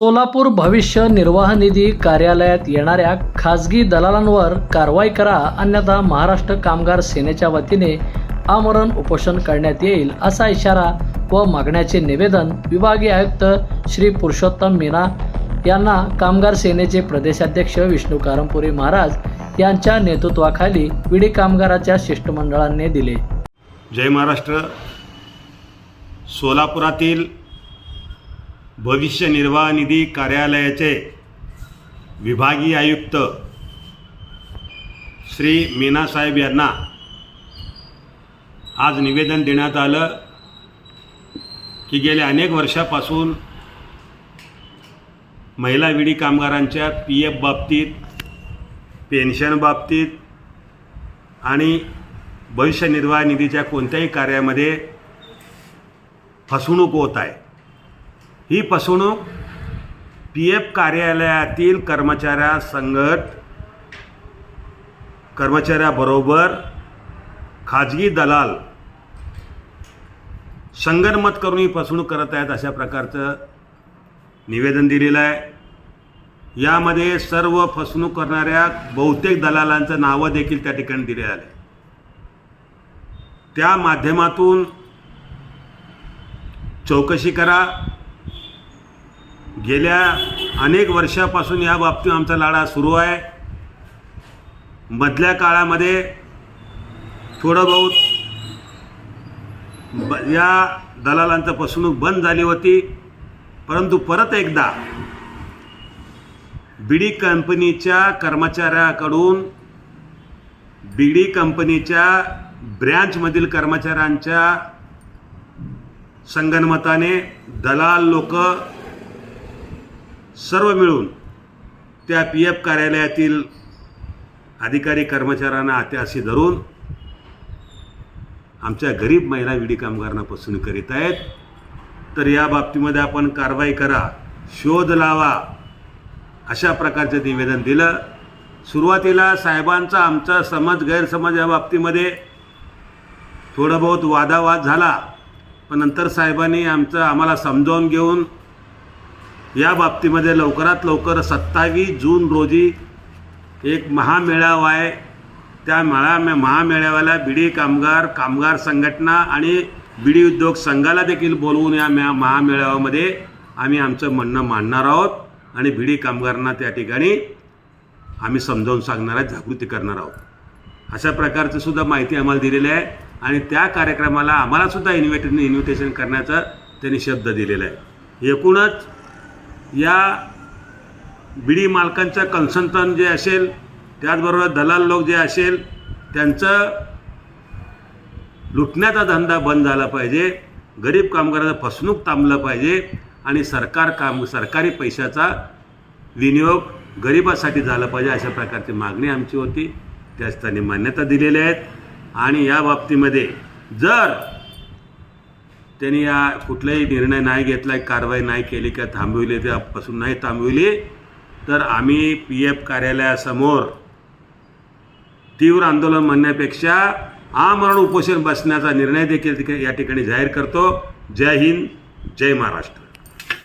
सोलापूर भविष्य निर्वाह निधी कार्यालयात येणाऱ्या खासगी दलालांवर कारवाई करा अन्यथा महाराष्ट्र कामगार सेनेच्या वतीने आमरण उपोषण करण्यात येईल असा इशारा व मागण्याचे निवेदन विभागीय आयुक्त श्री पुरुषोत्तम मीना यांना कामगार सेनेचे प्रदेशाध्यक्ष विष्णू कारंपुरी महाराज यांच्या नेतृत्वाखाली विडी कामगाराच्या शिष्टमंडळाने दिले. जय महाराष्ट्र. सोलापुरातील भविष्य निर्वाह निधी कार्यालयाचे विभागीय आयुक्त श्री मीनासाहेब यांना आज निवेदन देण्यात आलं की गेल्या अनेक वर्षापासून महिला विडी कामगारांच्या पी एफ बाबतीत पेन्शन बाबतीत आणि भविष्य निर्वाह निधीच्या कोणत्याही कार्यामध्ये फसवणूक होत आहे. ही फसवणूक पी एफ कार्यालयातील कर्मचाऱ्या संघट कर्मचाऱ्याबरोबर खाजगी दलाल संगनमत करून ही फसवणूक करत आहेत अशा प्रकारचं निवेदन दिलेलं आहे. यामध्ये सर्व फसवणूक करणाऱ्या बहुतेक दलालांचं नावं देखील त्या ठिकाणी दिले आले त्या माध्यमातून चौकशी करा. गेल्या अनेक वर्षापासून या बाबतीत आमचा लढा सुरू आहे. मधल्या काळामध्ये थोडं बहुत ब या दलालांचं फसवणूक बंद झाली होती. परंतु परत एकदा बीडी कंपनीच्या कर्मचाऱ्याकडून बीडी कंपनीच्या ब्रँचमधील कर्मचाऱ्यांच्या संगणमताने दलाल लोक सर्व मिळून त्या पी एफ कार्यालयातील अधिकारी कर्मचाऱ्यांना आत्याशी धरून आमच्या गरीब महिला विडी कामगारांना फसवणूक करीत आहेत. तर या बाबतीमध्ये आपण कारवाई करा शोध लावा अशा प्रकारचं निवेदन दिलं. सुरुवातीला साहेबांचा आमचा समज गैरसमज या बाबतीमध्ये थोडं बहुत वादावाद झाला. पण नंतर साहेबांनी आमचं आम्हाला समजावून घेऊन या बाबतीमध्ये लवकरात लवकर सत्तावीस जून रोजी एक महामेळावा आहे. त्या मेळा महामेळाव्याला बिडी कामगार कामगार संघटना आणि बिडी उद्योग संघाला देखील बोलवून या म्या महामेळाव्यामध्ये आम्ही आमचं म्हणणं मांडणार आहोत आणि बिडी कामगारांना त्या ठिकाणी आम्ही समजावून सांगणार आहे जागृती करणार आहोत. अशा प्रकारचं सुद्धा माहिती आम्हाला दिलेली आहे आणि त्या कार्यक्रमाला आम्हालासुद्धा इन्व्हिटेशन इन्व्हिटेशन करण्याचा त्यांनी शब्द दिलेला आहे. एकूणच या बिडी मालकांचं कन्सल्टन जे असेल त्याचबरोबर दलाल लोक जे असेल त्यांचं लुटण्याचा धंदा बंद झाला पाहिजे गरीब कामगाराचं फसवणूक थांबलं पाहिजे आणि सरकार काम सरकारी पैशाचा विनियोग गरिबासाठी झाला पाहिजे अशा प्रकारची मागणी आमची होती. त्याच त्यांनी मान्यता दिलेल्या आहेत आणि या बाबतीमध्ये जर त्यांनी या कुठलाही निर्णय नाही घेतला कारवाई नाही केली का थांबविली त्यापासून नाही थांबविली तर आम्ही पी एफ कार्यालयासमोर तीव्र आंदोलन म्हणण्यापेक्षा आमरण उपोषण बसण्याचा निर्णय देखील या ठिकाणी जाहीर करतो. जय हिंद जय महाराष्ट्र.